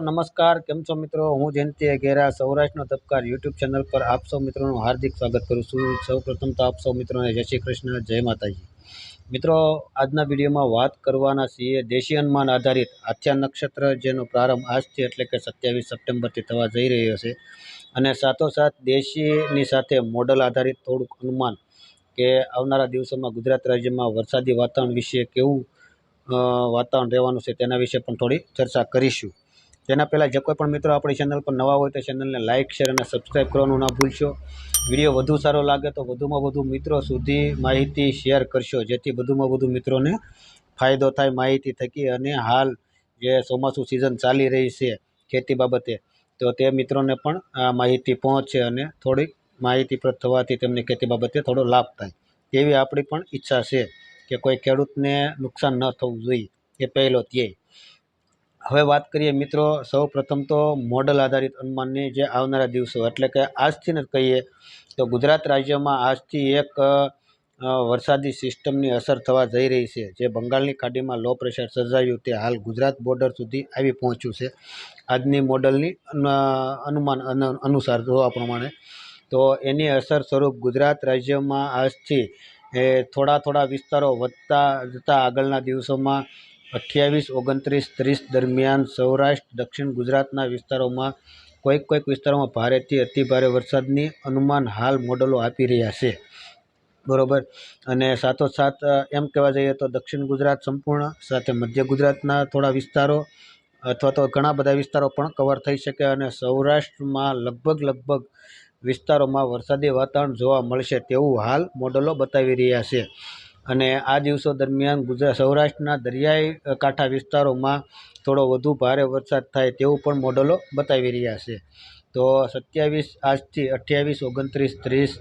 નમસ્કાર, કેમ છો મિત્રો? હું જયંતિ ઘેરા સૌરાષ્ટ્રનો તબકાર યુટ્યુબ ચેનલ પર આપ સૌ મિત્રોનું હાર્દિક સ્વાગત કરું છું. સૌ પ્રથમ તો આપ સૌ મિત્રોને જય શ્રી કૃષ્ણ, જય માતાજી. મિત્રો, આજના વિડીયોમાં વાત કરવાના છીએ દેશી અનુમાન આધારિત આથ્યા નક્ષત્ર, જેનો પ્રારંભ આજથી એટલે કે સત્યાવીસ સપ્ટેમ્બરથી થવા જઈ રહ્યો છે. અને સાથોસાથ દેશીની સાથે મોડલ આધારિત થોડુંક અનુમાન કે આવનારા દિવસોમાં ગુજરાત રાજ્યમાં વરસાદી વાતાવરણ વિશે કેવું વાતાવરણ રહેવાનું છે તેના વિશે પણ થોડી ચર્ચા કરીશું. તેના પહેલાં જે કોઈ પણ મિત્રો આપણી ચેનલ પર નવા હોય તો ચેનલને લાઇક શેર અને સબસ્ક્રાઈબ કરવાનું ના ભૂલશો. વીડિયો વધુ સારો લાગે તો વધુમાં વધુ મિત્રો સુધી માહિતી શેર કરશો, જેથી વધુમાં વધુ મિત્રોને ફાયદો થાય માહિતી થકી અને હાલ જે ચોમાસું સિઝન ચાલી રહી છે ખેતી બાબતે, તો તે મિત્રોને પણ આ માહિતી પહોંચે અને થોડીક માહિતી પ્રત થવાથી તેમને ખેતી બાબતે થોડો લાભ થાય. તેવી આપણી પણ ઈચ્છા છે કે કોઈ ખેડૂતને નુકસાન ન થવું જોઈએ, એ પહેલો ધ્યેય. હવે વાત કરીએ મિત્રો સૌ પ્રથમ તો મોડલ આધારિત અનુમાનની જે આવનારા દિવસો, એટલે કે આજથી જ કહીએ તો ગુજરાત રાજ્યમાં આજથી એક વરસાદી સિસ્ટમની અસર થવા જઈ રહી છે. જે બંગાળની ખાડીમાં લો પ્રેશર સર્જાયું તે હાલ ગુજરાત બોર્ડર સુધી આવી પહોંચ્યું છે. આજની મોડલની અનુમાન, અન- અનુસાર જોવા પ્રમાણે. તો એની અસર સ્વરૂપ ગુજરાત રાજ્યમાં આજથી, એ થોડા થોડા વિસ્તારો વધતા જતા આગળના દિવસોમાં અઠ્યાવીસ, ઓગણત્રીસ, ત્રીસ દરમિયાન સૌરાષ્ટ્ર, દક્ષિણ ગુજરાતના વિસ્તારોમાં કોઈક કોઈક વિસ્તારોમાં ભારેથી અતિભારે વરસાદની અનુમાન હાલ મોડલો આપી રહ્યા છે. બરોબર? અને સાથોસાથ એમ કહેવા જઈએ તો દક્ષિણ ગુજરાત સંપૂર્ણ, સાથે મધ્ય ગુજરાતના થોડા વિસ્તારો અથવા તો ઘણા બધા વિસ્તારો પણ કવર થઈ શકે અને સૌરાષ્ટ્રમાં લગભગ લગભગ વિસ્તારોમાં વરસાદી વાતાવરણ જોવા મળશે તેવું હાલ મોડલો બતાવી રહ્યા છે. અને આ દિવસો દરમિયાન ગુજરાત, સૌરાષ્ટ્રના દરિયાઈ કાંઠા વિસ્તારોમાં થોડો વધુ ભારે વરસાદ થાય તેવું પણ મોડલો બતાવી રહ્યા છે. તો સત્યાવીસ આજથી અઠ્યાવીસ, ઓગણત્રીસ, ત્રીસ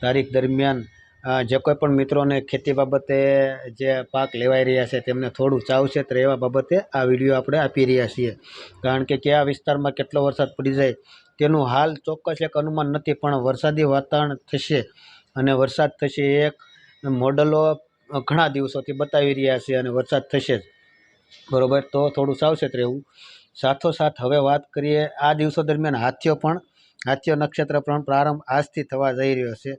તારીખ દરમિયાન જે કોઈ પણ મિત્રોને ખેતી બાબતે જે પાક લેવાઈ રહ્યા છે તેમને થોડું ચાવચેત રહેવા બાબતે આ વીડિયો આપણે આપી રહ્યા છીએ. કારણ કે કયા વિસ્તારમાં કેટલો વરસાદ પડી જાય તેનું હાલ ચોક્કસ એક અનુમાન નથી, પણ વરસાદી વાતાવરણ થશે અને વરસાદ થશે એક મોડલો ઘણા દિવસોથી બતાવી રહ્યા છે અને વરસાદ થશે જ. બરાબર? તો થોડું સાવચેત રહેવું. સાથોસાથ હવે વાત કરીએ આ દિવસો દરમિયાન હાથીઓ પણ, હાથીઓ નક્ષત્ર પણ પ્રારંભ આજથી થવા જઈ રહ્યો છે.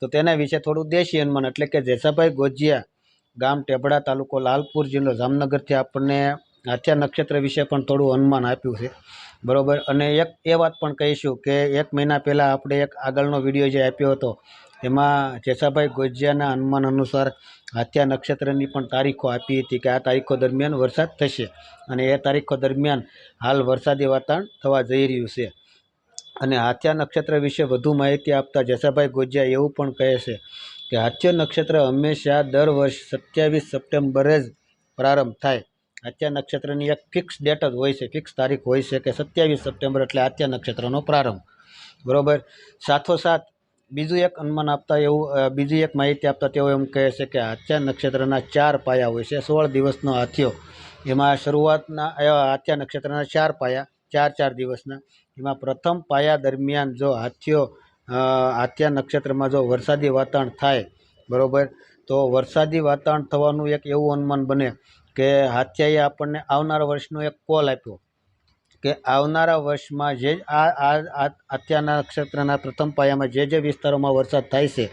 તો તેના વિશે થોડું દેશી અનુમાન એટલે કે જેસાભાઈ ગોજિયા ગામ ટેબડા તાલુકો લાલપુર જિલ્લો જામનગરથી આપણને હાથિયા નક્ષત્ર વિશે પણ થોડું અનુમાન આપ્યું છે. બરોબર? અને એક એ વાત પણ કહીશું કે એક મહિના પહેલાં આપણે એક આગળનો વીડિયો જે આપ્યો હતો એમાં જેસાભાઈ ગોજિયાના અનુમાન અનુસાર હાથિયા નક્ષત્રની પણ તારીખો આપી હતી કે આ તારીખો દરમિયાન વરસાદ થશે અને એ તારીખો દરમિયાન હાલ વરસાદી વાતાવરણ થવા જઈ રહ્યું છે. અને હાથિયા નક્ષત્ર વિશે વધુ માહિતી આપતા જેસાભાઈ ગોજિયા એવું પણ કહે છે કે હાથ્ય નક્ષત્ર હંમેશા દર વર્ષ સત્યાવીસ સપ્ટેમ્બરે જ પ્રારંભ થાય. હાથ્યા નક્ષત્રની એક ફિક્સ ડેટ જ હોય છે ફિક્સ તારીખ હોય છે કે સત્યાવીસ સપ્ટેમ્બર એટલે હાથ્યા નક્ષત્રનો પ્રારંભ. બરાબર? સાથોસાથ બીજું એક અનુમાન આપતા એવું બીજી એક માહિતી આપતા તેઓ એમ કહે છે કે હાથ્યા નક્ષત્રના ચાર પાયા હોય છે, સોળ દિવસનો હાથીઓ. એમાં શરૂઆતના હાથ્યા નક્ષત્રના ચાર પાયા, ચાર ચાર દિવસના. એમાં પ્રથમ પાયા દરમિયાન જો હાથીઓ હાથ્યા નક્ષત્રમાં જો વરસાદી વાતાવરણ થાય, બરાબર, તો વરસાદી વાતાવરણ થવાનું એક એવું અનુમાન બને કે હાથિયાએ આપણને આવનારા વર્ષનો એક કોલ આપ્યો. કે આવનારા વર્ષમાં જે આ આ અત્યારના નક્ષત્રના પ્રથમ પાયામાં જે જે વિસ્તારોમાં વરસાદ થાય છે,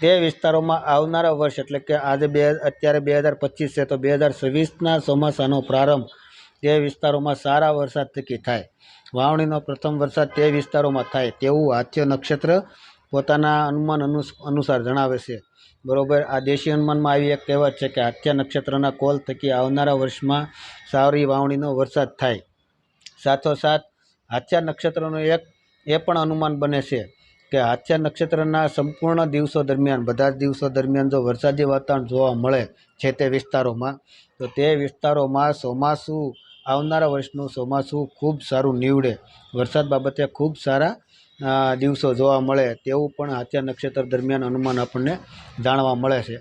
તે વિસ્તારોમાં આવનારા વર્ષ એટલે કે આજે બે, અત્યારે બે હજાર પચીસ છે તો બે હજાર છવ્વીસના ચોમાસાનો પ્રારંભ, તે વિસ્તારોમાં સારા વરસાદ થકી થાય. વાવણીનો પ્રથમ વરસાદ તે વિસ્તારોમાં થાય તેવું હાથ્ય નક્ષત્ર પોતાના અનુમાન અનુ અનુસાર જણાવે છે. બરોબર, આ દેશી અનુમાનમાં આવી એક કહેવત છે કે હાથ્ય નક્ષત્રના કોલ થકી આવનારા વર્ષમાં સારી વાવણીનો વરસાદ થાય. સાથોસાથ હાથ્યા નક્ષત્રનું એક, એ પણ અનુમાન બને છે કે હાથ્યા નક્ષત્રના સંપૂર્ણ દિવસો દરમિયાન, બધા જ દિવસો દરમિયાન જો વરસાદી વાતાવરણ જોવા મળે છે તે વિસ્તારોમાં, તો તે વિસ્તારોમાં ચોમાસું, આવનારા વર્ષનું ચોમાસું ખૂબ સારું નીવડે. વરસાદ બાબતે ખૂબ સારા દિવસો જોવા મળે તેવું પણ હાથ્યા નક્ષત્ર દરમિયાન અનુમાન આપણને જાણવા મળે છે.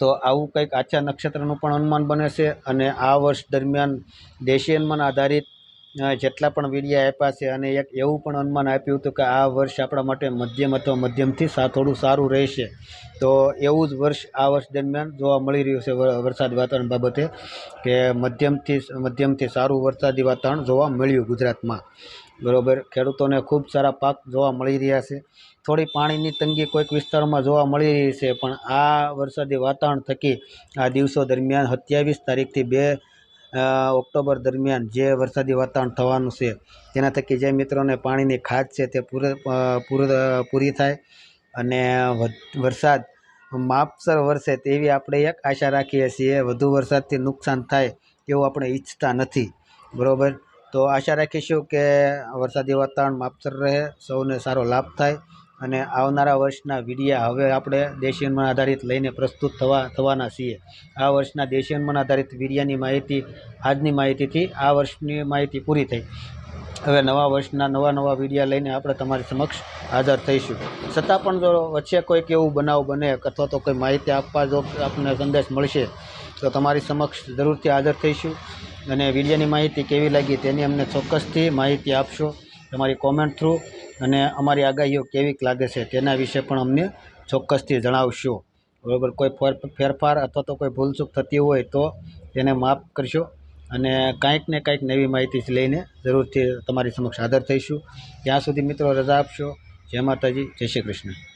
તો આવું કંઈક આચ્યા નક્ષત્રનું પણ અનુમાન બને છે અને આ વર્ષ દરમિયાન દેશી અનુમાન આધારિત જેટલા પણ વીડિયા આપ્યા છે અને એક એવું પણ અનુમાન આપ્યું હતું કે આ વર્ષ આપણા માટે મધ્યમ અથવા મધ્યમથી સા, થોડું સારું રહેશે. તો એવું જ વર્ષ આ વર્ષ દરમિયાન જોવા મળી રહ્યું છે વરસાદ વાતાવરણ બાબતે કે મધ્યમથી મધ્યમથી સારું વરસાદી વાતાવરણ જોવા મળ્યું ગુજરાતમાં. બરાબર? ખેડૂતોને ખૂબ સારા પાક જોવા મળી રહ્યા છે. થોડી પાણીની તંગી કોઈક વિસ્તારોમાં જોવા મળી રહી છે, પણ આ વરસાદી વાતાવરણ થકી આ દિવસો દરમિયાન સત્યાવીસ તારીખથી બે ઓક્ટોબર દરમિયાન જે વરસાદી વાતાવરણ થવાનું છે, તેના થકી જે મિત્રોને પાણીની ખાદ છે તે પૂરે પૂર- થાય અને વરસાદ માપસર વરસે તેવી આપણે એક આશા રાખીએ છીએ, વધુ વરસાદથી નુકસાન થાય એવું આપણે ઈચ્છતા નથી. બરાબર? તો આશા રાખીશું કે વરસાદી વાતાવરણ માપસર રહે, સૌને સારો લાભ થાય અને આવનારા વર્ષના વિડીયા હવે આપણે દેશી અનુમાન આધારિત લઈને પ્રસ્તુત થવા થવાના છીએ. આ વર્ષના દેશી અનુમાન આધારિત વીડિયાની માહિતી, આજની માહિતીથી આ વર્ષની માહિતી પૂરી થઈ. હવે નવા વર્ષના નવા નવા વિડીયા લઈને આપણે તમારી સમક્ષ હાજર થઈશું. છતાં પણ જો વચ્ચે કોઈક એવું બનાવ બને અથવા તો કોઈ માહિતી આપવા જો આપણને સંદેશ મળશે, તો તમારી સમક્ષ જરૂરથી હાજર થઈશું. અને વિડીયાની માહિતી કેવી લાગી તેની અમને ચોક્કસથી માહિતી આપશો. તમારી કોમેન્ટ થ્રુ અને અમારી આગાહીઓ કેવીક લાગે છે તેના વિશે પણ અમને ચોક્કસથી જણાવશો. બરાબર, કોઈ ફેર- ફેરફાર અથવા તો કોઈ ભૂલચૂક થતી હોય તો તેને માફ કરશો અને કાંઈક ને કાંઈક નવી માહિતી લઈને જરૂરથી તમારી સમક્ષ હાજર થઈશું. ત્યાં સુધી મિત્રો રજા આપશો. જય માતાજી, જય શ્રી કૃષ્ણ.